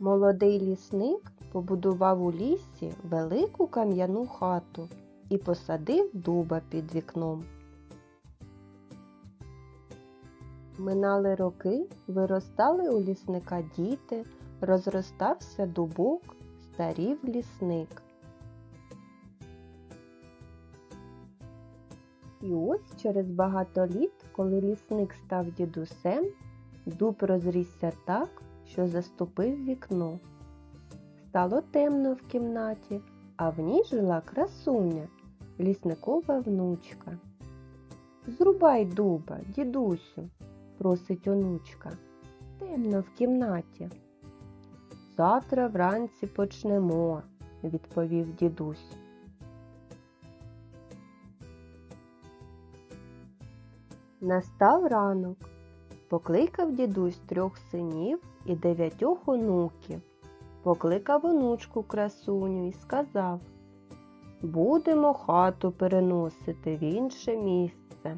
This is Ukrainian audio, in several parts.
Молодий лісник побудував у лісі велику кам'яну хату і посадив дуба під вікном. Минали роки, виростали у лісника діти, розростався дубок, старів лісник. І ось через багато літ, коли лісник став дідусем, дуб розрісся так, що заступив вікно. Стало темно в кімнаті, а в ній жила красуня, лісникова внучка. Зрубай дуба, дідусю, просить онучка. Темно в кімнаті. Завтра вранці почнемо, відповів дідусь. Настав ранок. Покликав дідусь трьох синів і дев'ятьох онуків. Покликав онучку красуню і сказав Будемо хату переносити в інше місце.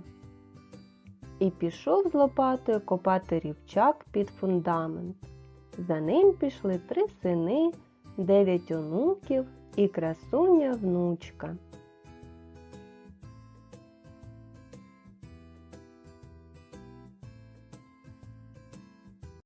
І пішов з лопатою копати рівчак під фундамент. За ним пішли три сини, дев'ять онуків і красуня внучка.